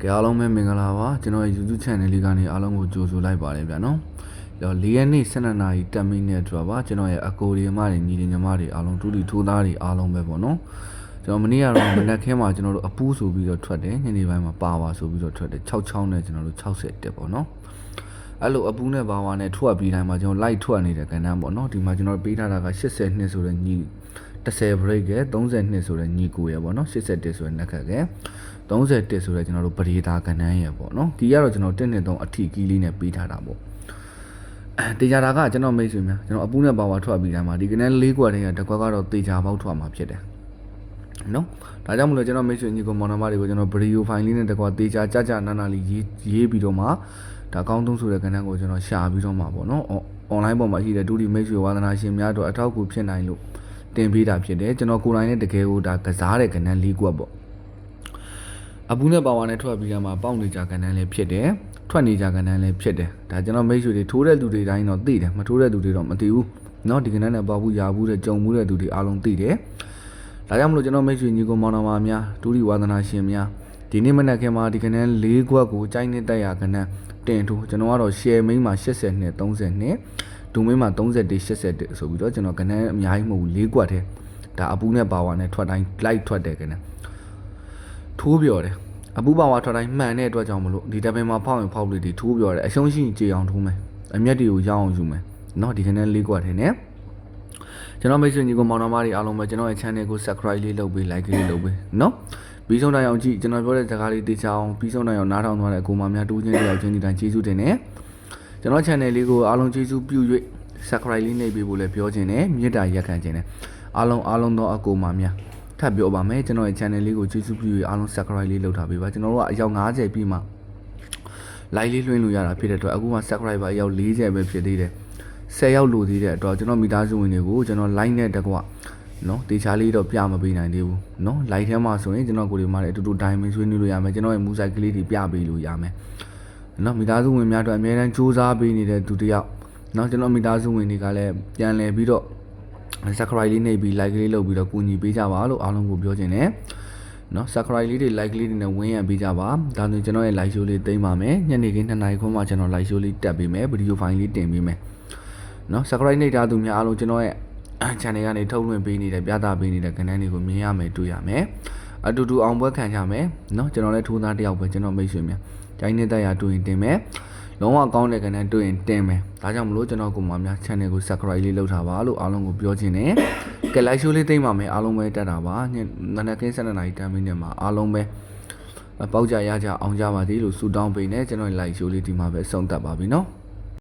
ကဲအားလုံးပဲမင်္ဂလာပါကျွန်တော်ရဲ့ YouTube channel လေးကနေအားလုံးကိုကြိုဆိုလိုက်ပါတယ်ဗျာနော်တော့၄ရက်နေ့12နာရီ10မိနစ်အတွက်ပါကျွန်တော်ရဲ့အကိုဒီမတွေညီတွေညီမတွေအားလုံးတူတူထိုးသားတွေအားလုံးပဲပေါ့နော်ကျွန်တော်မနေ့ကတော့မနက်ခင်းမှာကျွန်တော်တို့အပူးဆိုပြီးတော့ထွက်တယ်ညနေပိုင်းမှာပါပါဆိုပြီးတော့ထွက်တယ်66နဲ့ကျွန်တော်တို့60တက်ပေါ့နော်အဲ့လိုအပူးနဲ့ပါဝါနဲ့ထွက်ပြီးတိုင်းမှာကျွန်တော် light ထွက်နေတဲ့ကဏ္ဍပေါ့နော်ဒီမှာကျွန်တော်ပေးထားတာက80နှစ်ဆိုတဲ့ညီ 10 break ရဲ့30နှစ်ဆိုတဲ့ညီကိုရဲ့ပေါ့နော်81ဆိုတဲ့နက်ခတ်ရဲ့31ဆိုတဲ့ကျွန်တော်တို့ပရိဒါကဏ္ဍရဲ့ပေါ့နော်ဒီကတော့ကျွန်တော်1နှစ်3အထီကီးလေးနဲ့ပေးထားတာပေါ့အဲတေချာတာကကျွန်တော်မိတ်ဆွေများကျွန်တော်အပူးနဲ့ပါဝါထွက်ပြီးတိုင်းမှာဒီကဏ္ဍ၄ကွက်တည်းကတစ်ကွက်ကတော့တေချာပေါက်ထွက်မှာဖြစ်တယ်နော်ဒါကြောင့်မလို့ကျွန်တော်မိတ်ဆွေညီကိုမောင်နှမတွေကိုကျွန်တော်ဗီဒီယိုဖိုင်လေးနဲ့တကွာတေချာကြကြနာနာလေးရေးရေးပြီးတော့မှဒါကောင်းသုံးဆိုတဲ့ကဏ္ဍကိုကျွန်တော်ရှာပြီးတော့မှပေါ့နော်အွန်လိုင်းပေါ်မှာရှိတဲ့ဒုတိမိတ်ဆွေဝါသနာရှင်များတို့အထောက်အကူဖြစ်နိုင်လို့ တင်ပေးတာဖြစ်တယ်ကျွန်တော်ကိုယ်တိုင်နဲ့တကယ်ကိုဒါကစားတဲ့ကဏ္ဍ၄ကွက်ပေါ့အပူနဲ့ပါဝါနဲ့ထွက်ပြီးတော့မှပေါက်နေကြကဏ္ဍလည်းဖြစ်တယ်ထွက်နေကြကဏ္ဍလည်းဖြစ်တယ်ဒါကျွန်တော်မိတ်ဆွေတွေထိုးတဲ့သူတွေတိုင်းတော့သိတယ်မထိုးတဲ့သူတွေတော့မသိဘူးเนาะဒီကဏ္ဍနဲ့ပေါက်ဘူးရာဘူးတဲ့ကြုံဘူးတဲ့သူတွေအားလုံးသိတယ်ဒါကြောင့်မလို့ကျွန်တော်မိတ်ဆွေညီကိုမောင်နှမများဒုတိဝါသနာရှင်များဒီနေ့မနက်ခင်းမှာဒီကဏ္ဍ၄ခွက်ကိုကြိုင်းနေတက်ရကဏ္ဍတင်ထိုးကျွန်တော်ကတော့ share main မှာ80နဲ့30နဲ့ ဒုမင်းမှာ31 81ဆိုပြီးတော့ကျွန်တော်ကဏ္ဍအများကြီးမဟုတ်ဘူး၄ခွက်တည်းဒါအပူနဲ့ပါဝါနဲ့ထွက်တိုင်း light ထွက်တယ်ကဏ္ဍထိုးပြော်တယ်အပူပါဝါထွက်တိုင်းမှန်တဲ့အတွက်ကြောင့်မလို့ဒီတပင်မှာဖောက်ရင်ဖောက်လို့ဒီထိုးပြော်တယ်အရှုံးရှိရင်ကြေအောင်ထိုးမယ်အမျက်တွေကိုရအောင်ယူမယ်เนาะဒီကဏ္ဍ၄ခွက်တည်းနဲ့ကျွန်တော်မိတ်ဆွေညီကိုမောင်နှမတွေအားလုံးပဲကျွန်တော်ရဲ့ channel ကို subscribe လေးလုပ်ပေး like လေးလုပ်ပေးเนาะပြီးဆုံးတိုင်းအောင်ကြည့်ကျွန်တော်ပြောတဲ့စကားလေးသိချအောင်ပြီးဆုံးတိုင်းအောင်နားထောင်သွားတဲ့အကူမများတူးချင်းတယောက်ချင်းဒီတိုင်းကျေးဇူးတင်နေ ကျွန်တော် channel လေးကိုအားလုံးကျေးဇူးပြု၍ subscribe လေးနှိပ်ပေးဖို့လည်းပြောချင်တယ်မေတ္တာရက်ခံချင်တယ်အားလုံးအားလုံးသောအကူမများထပ်ပြောပါမယ်ကျွန်တော်ရဲ့ channel လေးကိုကျေးဇူးပြု၍အားလုံး subscribe လေးလုပ်ထားပေးပါကျွန်တော်တို့ကအယောက်90ပြီးမှ like လေးလွှင့်လို့ရတာဖြစ်တဲ့အတွက်အခုမှ subscriber အယောက်40ပဲဖြစ်သေးတယ်10ရောက်လို့သေးတဲ့အတွက်ကျွန်တော်မိသားစုဝင်တွေကိုကျွန်တော် like နဲ့တကွနော်တေချာလေးတော့ပြမပေးနိုင်သေးဘူးနော် like ထဲမှာဆိုရင်ကျွန်တော်ကိုယ်ဒီမှာလည်းအတူတူ diamond ဆွေးနွေးလို့ရမယ်ကျွန်တော်ရဲ့မူဆိုင်ကလေးတွေပြပေးလို့ရမယ် နော်မိသားစုဝင်များတို့အများတန်းစူးစမ်းပေးနေတဲ့သူတယောက်နော်ကျွန်တော်မိသားစုဝင်တွေကလည်းပြန်လည်ပြီးတော့ subscribe လေးနှိပ်ပြီး like လေးလုပ်ပြီးတော့ကူညီပေးကြပါလို့အားလုံးကိုပြောချင်တယ်နော် subscribe လေးတွေ like လေးတွေနဲ့ဝင်းရံပေးကြပါဒါဆိုကျွန်တော်ရဲ့ live show လေးသိမ်းပါမယ်ညနေခင်း2နာရီခွန်းမှကျွန်တော် live show လေးတက်ပေးမယ်ဗီဒီယိုဖိုင်လေးတင်ပေးမယ်နော် subscribe နှိပ်ထားသူများအားလုံးကျွန်တော်ရဲ့ channel ကနေထုတ်လွှင့်ပေးနေတဲ့ပြသပေးနေတဲ့ကဏ္ဍတွေကိုမြင်ရမယ်တွေ့ရမယ်အတူတူအောင်ပွဲခံကြမယ်နော်ကျွန်တော်လည်းထိုးသားတစ်ယောက်ပဲကျွန်တော်မိတ်ဆွေများ ကျိုင်းနေတဲ့ရတွေ့ရင်တင်မယ်လုံးဝကောင်းတဲ့ကဏ္ဍတွေ့ရင်တင်မယ်ဒါကြောင့်မလို့ကျွန်တော်ကိုမများ channel ကို subscribe လေးလုပ်ထားပါလို့အားလုံးကိုပြောချင်တယ်ကဲ live show လေးသိမ်းပါမယ်အားလုံးပဲတက်တာပါညနနက်ခင်း7:00နာရီ10မိနစ်မှာအားလုံးပဲပေါက်ကြရကြအောင်ကြပါသေးလို့ဆုတောင်းပေးနေကျွန်တော် live show လေးဒီမှာပဲဆုံးသက်ပါပြီနော်